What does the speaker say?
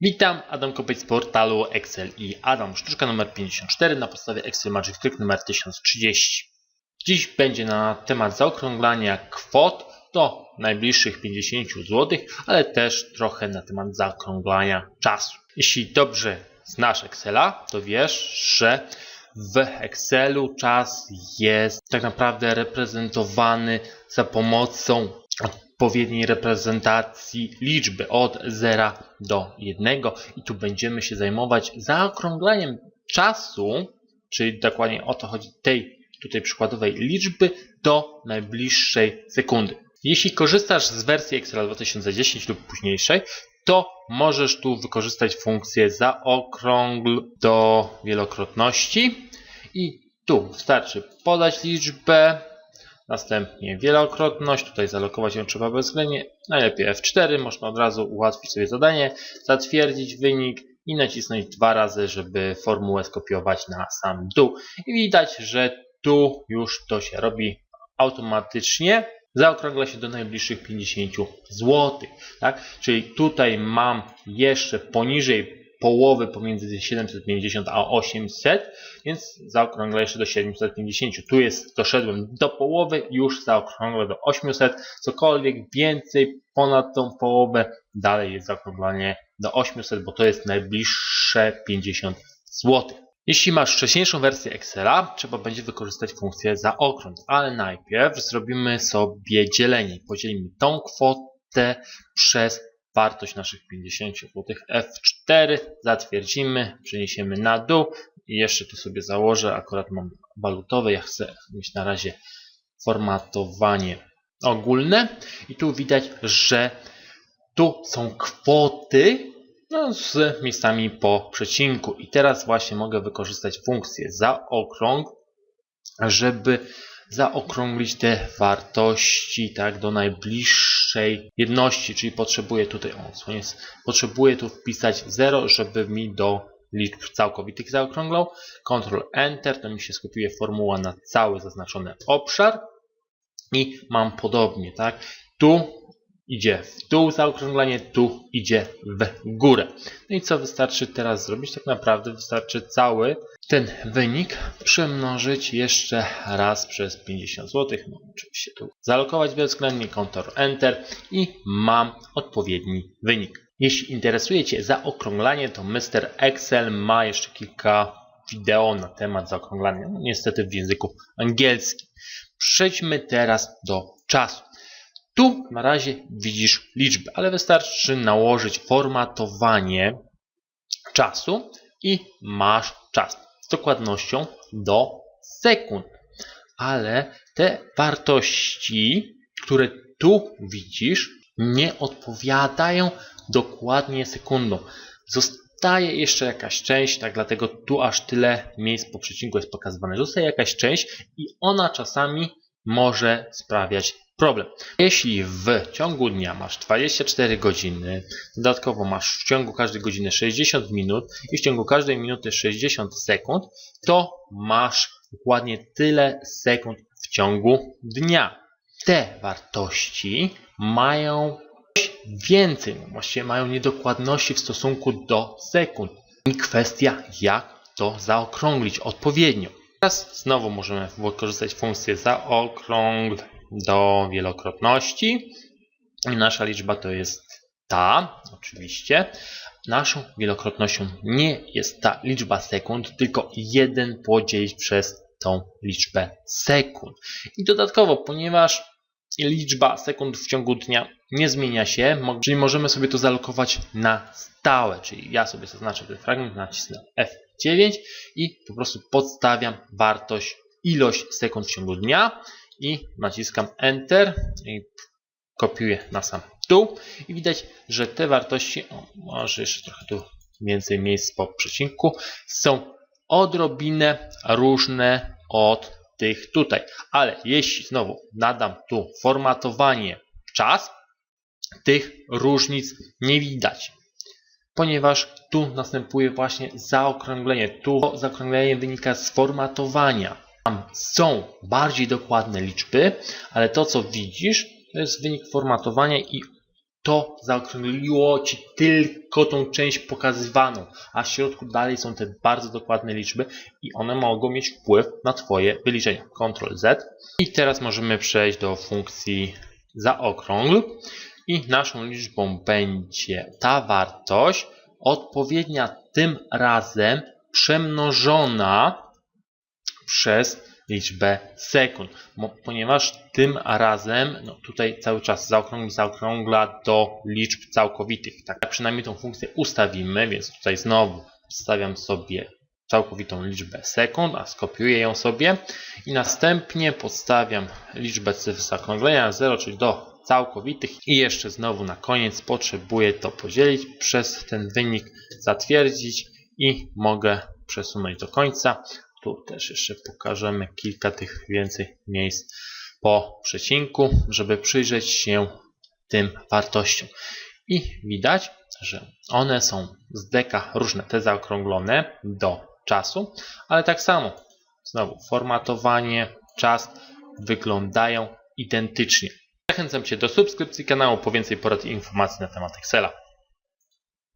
Witam, Adam Kopeć z portalu Excel i Adam, sztuczka numer 54 na podstawie Excel Magic Trick numer 1030. Dziś będzie na temat zaokrąglania kwot do najbliższych 50 zł, ale też trochę na temat zaokrąglania czasu. Jeśli dobrze znasz Excela, to wiesz, że w Excelu czas jest tak naprawdę reprezentowany za pomocą odpowiedniej reprezentacji liczby od 0 do 1 i tu będziemy się zajmować zaokrąglaniem czasu, czyli dokładnie o to chodzi tej tutaj przykładowej liczby do najbliższej sekundy. Jeśli korzystasz z wersji Excel 2010 lub późniejszej, to możesz tu wykorzystać funkcję zaokrągl do wielokrotności. I tu wystarczy podać liczbę, następnie wielokrotność, tutaj zalokować ją trzeba bezwzględnie, najlepiej F4, można od razu ułatwić sobie zadanie, zatwierdzić wynik i nacisnąć dwa razy, żeby formułę skopiować na sam dół. I widać, że tu już to się robi automatycznie, zaokrągla się do najbliższych 50 zł. Tak? Czyli tutaj mam jeszcze poniżej połowy pomiędzy 750 a 800, więc zaokrąglę jeszcze do 750. Tu jest, doszedłem do połowy, już zaokrąglę do 800, cokolwiek więcej ponad tą połowę, dalej jest zaokrąglanie do 800, bo to jest najbliższe 50 zł. Jeśli masz wcześniejszą wersję Excela, trzeba będzie wykorzystać funkcję zaokrąg, ale najpierw zrobimy sobie dzielenie. Podzielimy tą kwotę przez wartość naszych 50 zł. F4 zatwierdzimy, przeniesiemy na dół i jeszcze tu sobie założę, akurat mam walutowe, ja chcę mieć na razie formatowanie ogólne i tu widać, że tu są kwoty no, z miejscami po przecinku i teraz właśnie mogę wykorzystać funkcję zaokrąg, żeby zaokrąglić te wartości tak do najbliższej jedności, czyli potrzebuję tutaj o, jest, potrzebuję tu wpisać 0, żeby mi do liczb całkowitych zaokrąglał. Ctrl Enter, to mi się skopiuje formuła na cały zaznaczony obszar i mam podobnie, tak? Tu idzie w dół zaokrąglenie, tu idzie w górę. No i co wystarczy teraz zrobić? Tak naprawdę wystarczy cały ten wynik przemnożyć jeszcze raz przez 50 zł. No, oczywiście tu zalokować bezwzględnie, Ctrl Enter i mam odpowiedni wynik. Jeśli interesuje Cię zaokrąglanie, to Mr. Excel ma jeszcze kilka wideo na temat zaokrąglania, no, niestety w języku angielskim. Przejdźmy teraz do czasu. Tu na razie widzisz liczby, ale wystarczy nałożyć formatowanie czasu i masz czas z dokładnością do sekund. Ale te wartości, które tu widzisz, nie odpowiadają dokładnie sekundom. Zostaje jeszcze jakaś część, tak dlatego tu aż tyle miejsc po przecinku jest pokazywane. Zostaje jakaś część i ona czasami może sprawiać problem. Jeśli w ciągu dnia masz 24 godziny, dodatkowo masz w ciągu każdej godziny 60 minut i w ciągu każdej minuty 60 sekund, to masz dokładnie tyle sekund w ciągu dnia. Te wartości mają więcej, no właściwie mają niedokładności w stosunku do sekund. I kwestia, jak to zaokrąglić odpowiednio. Teraz znowu możemy wykorzystać funkcję zaokrągl do wielokrotności. Nasza liczba to jest ta, oczywiście. Naszą wielokrotnością nie jest ta liczba sekund, tylko 1 podzielić przez tą liczbę sekund. I dodatkowo, ponieważ liczba sekund w ciągu dnia nie zmienia się, czyli możemy sobie to zalokować na stałe, czyli ja sobie zaznaczę ten fragment, nacisnę F9 i po prostu podstawiam wartość, ilość sekund w ciągu dnia i naciskam Enter i kopiuję na sam dół i widać, że te wartości, o, może jeszcze trochę tu więcej miejsc po przecinku, są odrobinę różne od tych tutaj. Ale jeśli znowu nadam tu formatowanie czas, tych różnic nie widać, ponieważ tu następuje właśnie zaokrąglenie. Tu zaokrąglenie wynika z formatowania. Tam są bardziej dokładne liczby, ale to co widzisz to jest wynik formatowania i to zaokrągliło Ci tylko tą część pokazywaną, a w środku dalej są te bardzo dokładne liczby i one mogą mieć wpływ na Twoje wyliczenia. Ctrl Z. I teraz możemy przejść do funkcji zaokrągl i naszą liczbą będzie ta wartość odpowiednia tym razem przemnożona przez liczbę sekund, ponieważ tym razem no tutaj cały czas zaokrągl zaokrągla do liczb całkowitych. Tak przynajmniej tą funkcję ustawimy, więc tutaj znowu wstawiam sobie całkowitą liczbę sekund, a skopiuję ją sobie i następnie podstawiam liczbę cyfr zaokrąglenia na 0, czyli do całkowitych i jeszcze znowu na koniec potrzebuję to podzielić przez ten wynik, zatwierdzić i mogę przesunąć do końca. Tu też jeszcze pokażemy kilka tych więcej miejsc po przecinku, żeby przyjrzeć się tym wartościom. I widać, że one są z deka różne, te zaokrąglone do czasu, ale tak samo znowu formatowanie, czas wyglądają identycznie. Zachęcam Cię do subskrypcji kanału po więcej porad i informacji na temat Excela.